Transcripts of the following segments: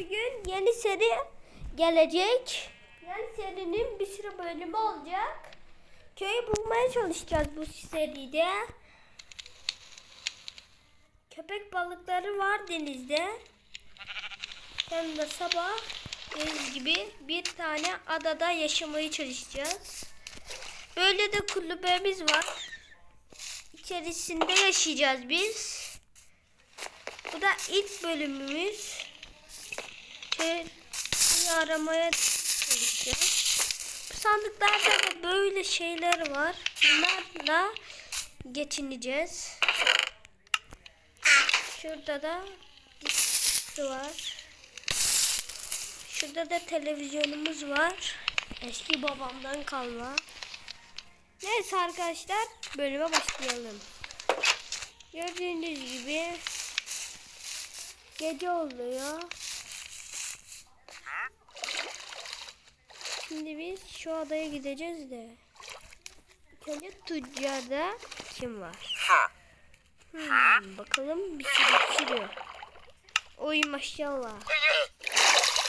bugün yeni seri gelecek. Yeni serinin bir sürü bölümü olacak. Köyü bulmaya çalışacağız bu seride. Köpek balıkları var denizde. Hem de sabah deniz gibi bir tane adada yaşamaya çalışacağız. Böyle de kulübemiz var. İçerisinde yaşayacağız biz. Bu da ilk bölümümüz. Şey aramaya çalışacağız. Bu sandıklarda da böyle şeyler var. Bunlarla geçineceğiz. Şurada da bir var. Şurada da televizyonumuz var. Eski babamdan kalma. Neyse arkadaşlar bölüme başlayalım. Gördüğünüz gibi gece oluyor. Şimdi biz şu adaya gideceğiz de. Önce tüccarda kim var? Hmm, bakalım bir sürü sürü. Oy maşallah.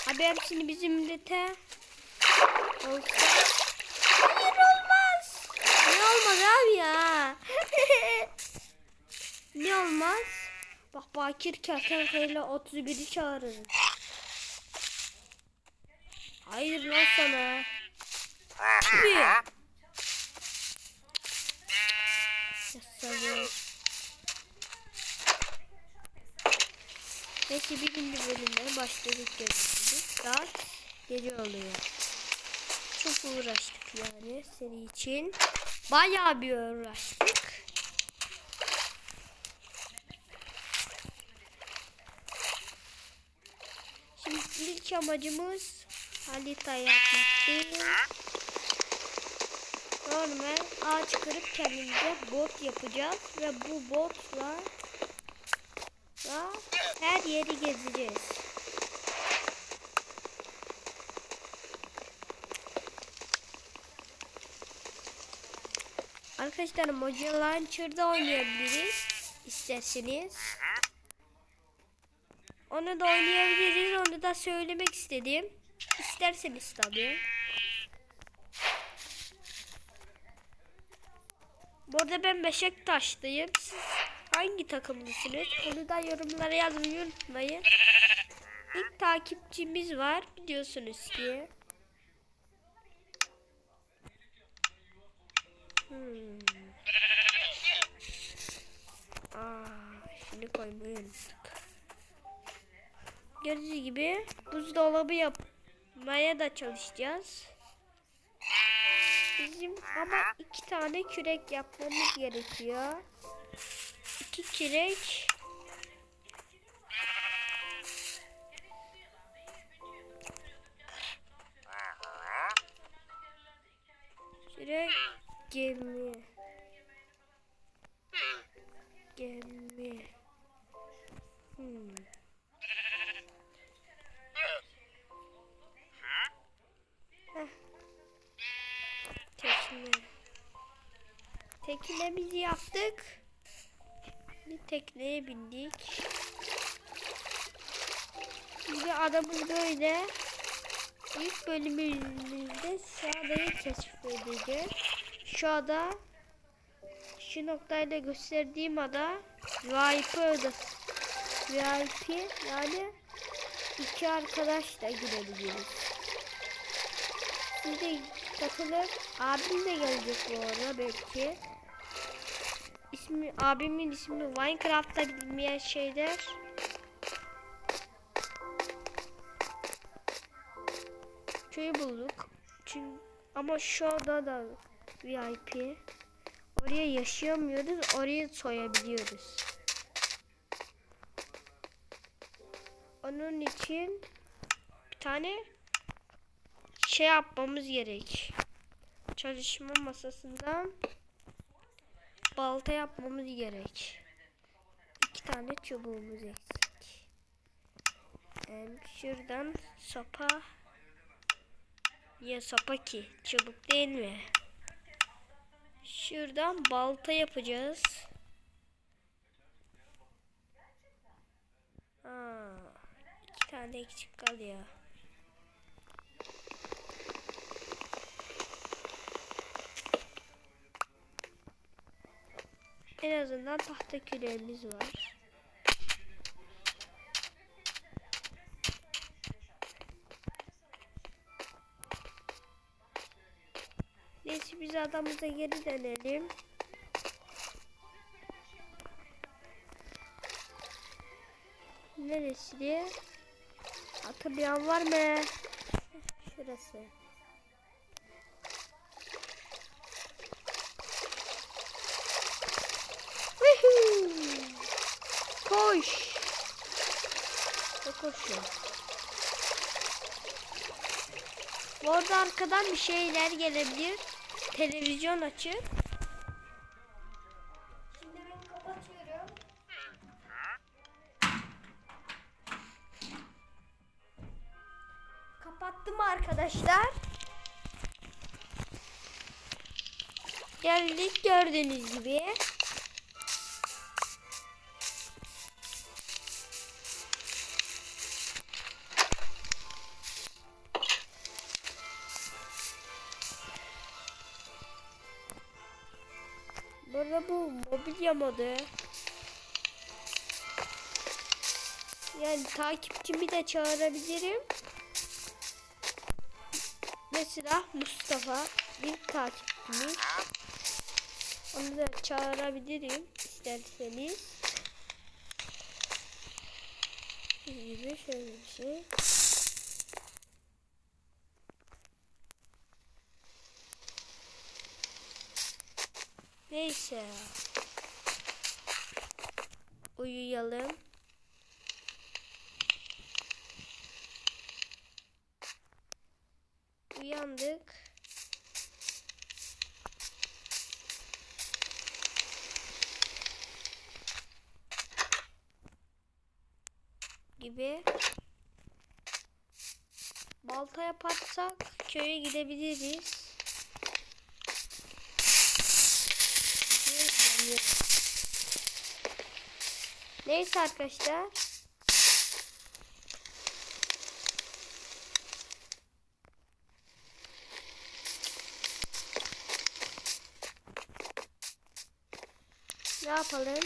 Abi hepsini bizim millete olsa. Hayır olmaz. Ne olmaz abi ya? ne olmaz? Bak Bakir Kertenkele 31'i çağırır. Hayır lan sana. Gibi. Neyse bir gün bir bölümde başladık gördüğünüz Saat gece oluyor. Çok uğraştık yani seri için. Bayağı bir uğraştık. Şimdi ilk amacımız harita yapmak değil. Normal ağaç kırıp kendimize bot yapacağız ve bu botla da her yeri gezeceğiz. Arkadaşlar Mojo Launcher'da oynayabiliriz isterseniz. Onu da oynayabiliriz. Onu da söylemek istedim. İsterseniz tabii. Bu arada ben Beşiktaş'tayım. Siz hangi takımlısınız? Onu da yorumlara yazmayı unutmayın. İlk takipçimiz var biliyorsunuz ki. Hmm. Aa, şunu koymayı unuttuk. Gördüğünüz gibi buzdolabı yapmaya da çalışacağız. Bizim ama iki tane kürek yapmamız gerekiyor. İki. Kürek Teknemizi yaptık. Bir tekneye bindik. Şimdi adamız böyle. İlk bölümümüzde şu adayı keşif edeceğiz. Şu ada şu noktayla gösterdiğim ada VIP odası. VIP yani iki arkadaş da girebiliriz. Siz de. Abim de gelecek bu arada belki. İsmi, abimin ismi Minecraft'ta bilmeyen şeyler. Köyü bulduk. Çünkü, ama şu anda da VIP. Oraya yaşayamıyoruz. Orayı soyabiliyoruz. Onun için bir tane şey yapmamız gerek. Çalışma masasından balta yapmamız gerek. İki tane çubuğumuz eksik. Hem şuradan sopa ya sopa ki çubuk değil mi? Şuradan balta yapacağız. Ha, iki tane eksik kalıyor. En azından tahta küreğimiz var. Neyse biz adamıza geri dönelim. Neresi diye hatırlayan var mı? Şurası. Koş. Çok koşuyor. Bu arada arkadan bir şeyler gelebilir. Televizyon açık. Kapattım arkadaşlar. Geldik gördüğünüz gibi. Burada bu mobilya modu. Yani takipçimi de çağırabilirim. Mesela Mustafa bir takipçimiz. Onu da çağırabilirim isterseniz. Gibi şöyle bir şey. Neyse. Uyuyalım. Uyandık. Gibi. Balta yaparsak köye gidebiliriz. Neyse arkadaşlar. Ne yapalım?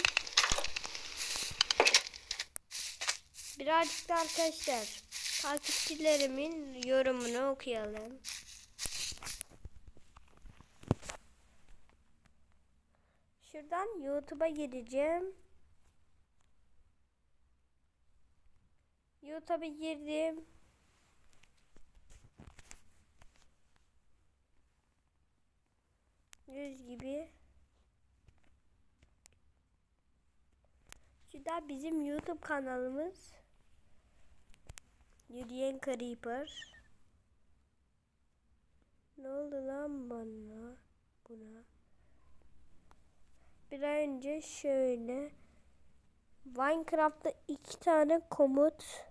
Birazcık da arkadaşlar takipçilerimin yorumunu okuyalım. Şuradan YouTube'a gireceğim. YouTube'a girdim. Yüz gibi. Şu da bizim YouTube kanalımız. Yürüyen Creeper. Ne oldu lan bana? Buna. Bir önce şöyle Minecraft'ta iki tane komut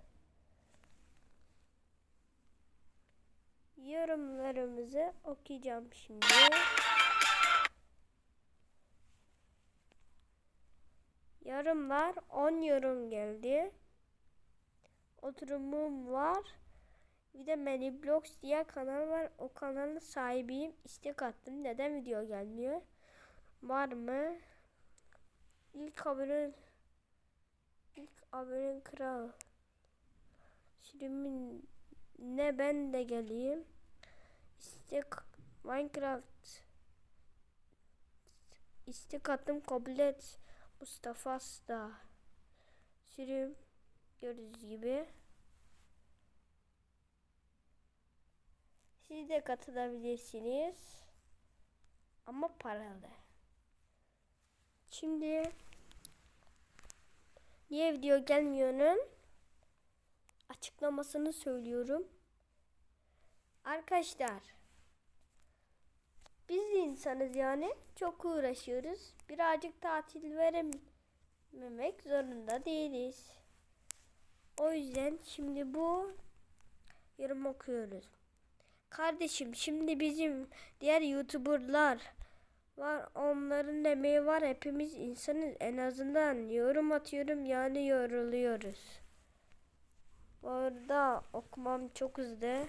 yorumlarımızı okuyacağım şimdi. Yorumlar 10 yorum geldi. Oturumum var. Bir de Maniblox diye kanal var. O kanalın sahibiyim. İstek attım. Neden video gelmiyor? Var mı? İlk abone ilk abone kral. Şimdi ne ben de geleyim. İstek Minecraft istek attım kabul et. Mustafa Asta. Sürüm gördüğünüz gibi. Siz de katılabilirsiniz. Ama paralı. Şimdi niye video gelmiyor'nun açıklamasını söylüyorum. Arkadaşlar biz insanız yani çok uğraşıyoruz. Birazcık tatil verememek zorunda değiliz. O yüzden şimdi bu yorum okuyoruz. Kardeşim şimdi bizim diğer youtuberlar var onların emeği var hepimiz insanız en azından yorum atıyorum yani yoruluyoruz. Bu arada okumam çok hızlı.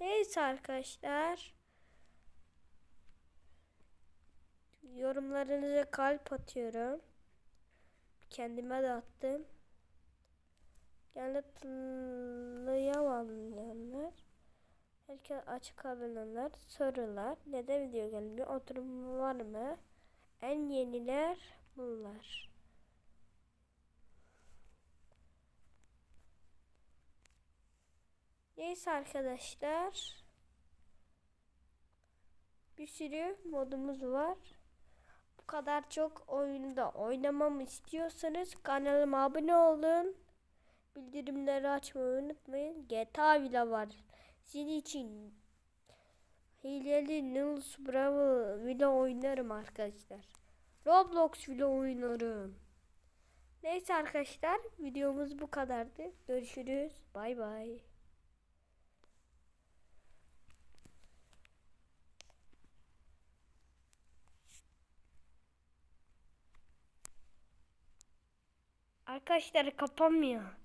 Neyse arkadaşlar. Yorumlarınıza kalp atıyorum. Kendime de attım. Yanıtlayamayanlar. Herkes açık alanlar, sorular. Neden video gelmiyor? Oturum var mı? En yeniler bunlar. Neyse arkadaşlar. Bir sürü modumuz var. Bu kadar çok oyunda oynamamı istiyorsanız kanalıma abone olun. Bildirimleri açmayı unutmayın. GTA bile var. Sizin için hileli Nils Bravo bile oynarım arkadaşlar. Roblox bile oynarım. Neyse arkadaşlar videomuz bu kadardı. Görüşürüz. Bay bay. Arkadaşlar kapanmıyor.